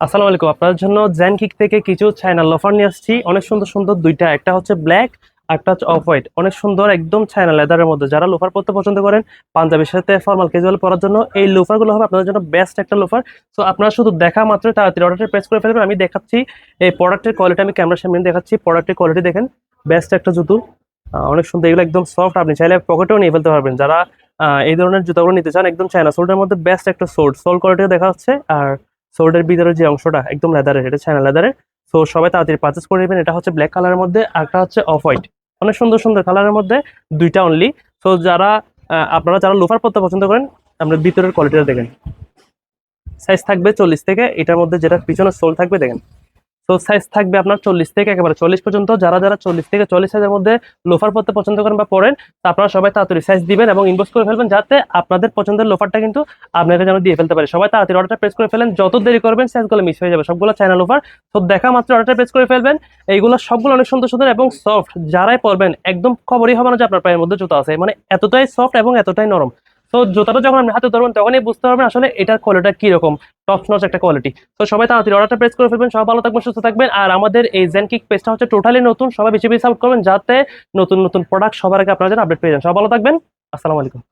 আসসালামু আলাইকুম। আপনার জন্য জ্যান কিক থেকে কিছু চায়না লফার নিয়ে আসছি। অনেক সুন্দর সুন্দর দুইটা, একটা হচ্ছে ব্ল্যাক একটা হচ্ছে অফ হোয়াইট অনেক সুন্দর একদম চায়না লেদারের মধ্যে। যারা লোফার পরতে পছন্দ করেন, পাঞ্জাবির সাথে ফর্মাল ক্যাজুয়াল পরার জন্য এই লোফারগুলো হবে আপনাদের জন্য বেস্ট একটা লোফার সো আপনারা শুধু দেখা মাত্র তাড়াতাড়ি অর্ডারটা প্রেস করে ফেলবেন। আমি দেখাচ্ছি এই প্রোডাক্টের কোয়ালিটি আমি ক্যামেরার সামনে দেখাচ্ছি প্রোডাক্টের কোয়ালিটি দেখেন। বেস্ট একটা জুতো। অনেক সুন্দর। এগুলো একদম সফট আপনি চাইলে পকেটেও নিয়ে ফেলতে পারবেন। যারা এই ধরনের জুতাগুলো নিতে চান, একদম চায়না সোল্ডের মধ্যে বেস্ট একটা সোল্ড সোল কোয়ালিটিও দেখা হচ্ছে। আর সোল্ডের ভিতরে যে অংশটা একদম লেদারের, এটা চায়না লেদারের। সো সবাই তাড়াতাড়ি পারচেস করে নেবেন। এটা হচ্ছে ব্ল্যাক কালারের মধ্যে একটা হচ্ছে অফ হোয়াইট অনেক সুন্দর সুন্দর কালারের মধ্যে দুইটা অনলি সো যারা আপনারা যারা লোফার পড়তে পছন্দ করেন, আমরা ভিতরের কোয়ালিটিটা দেখেন। সাইজ থাকবে চল্লিশ থেকে, এটার মধ্যে যেটা পিছনে সোল থাকবে, দেখেন। সো সাইজ থাকবে আপনার চল্লিশ থেকে একেবারে চল্লিশ পর্যন্ত। যারা যারা চল্লিশ থেকে চল্লিশ সাইজের মধ্যে লোফার পড়তে পছন্দ করেন বা পড়েন তা আপনারা সবাই তাড়াতাড়ি সাইজ দিবেন এবং ইনভেস্ট করে ফেলবেন যাতে আপনাদের পছন্দের লোফারটা কিন্তু আপনাকে যেন দিয়ে ফেলতে পারে। সবাই তাড়াতাড়ি অর্ডারটা প্রেস করে ফেলেন। যত দেরি করবেন সাইজগুলো মিস হয়ে যাবে। সবগুলো চায়না লোফার তো দেখা মাত্র অর্ডারটা প্রেস করে ফেলবেন। এইগুলো সবগুলো অনেক সুন্দর সুন্দর এবং সফট যারাই পরবেন, একদম খবরই হবে না যে আপনার পায়ের মধ্যে জুতো আছে। মানে এতটাই সফট এবং এতটাই নরম। তো জুতাটা যখন আপনি হাতে ধরবেন তখনই বুঝতে পারবেন আসলে এটার কোয়ালিটিটা কীরকম। টপ নচ একটা কোয়ালিটি তো সবাই তাড়াতাড়ি অর্ডারটা প্রেস করে ফেলবেন, সবাই ভালো থাকবেন, সুস্থ থাকবেন। আর আমাদের এই জেন কিক পেজটা হচ্ছে টোটালি নতুন। সবাই বেশি বেশি সাপোর্ট করবেন যাতে নতুন নতুন প্রোডাক্ট সবার আগে আপনারা যেন আপডেট পেয়ে যান। সবাই ভালো থাকবেন। আসসালামু আলাইকুম।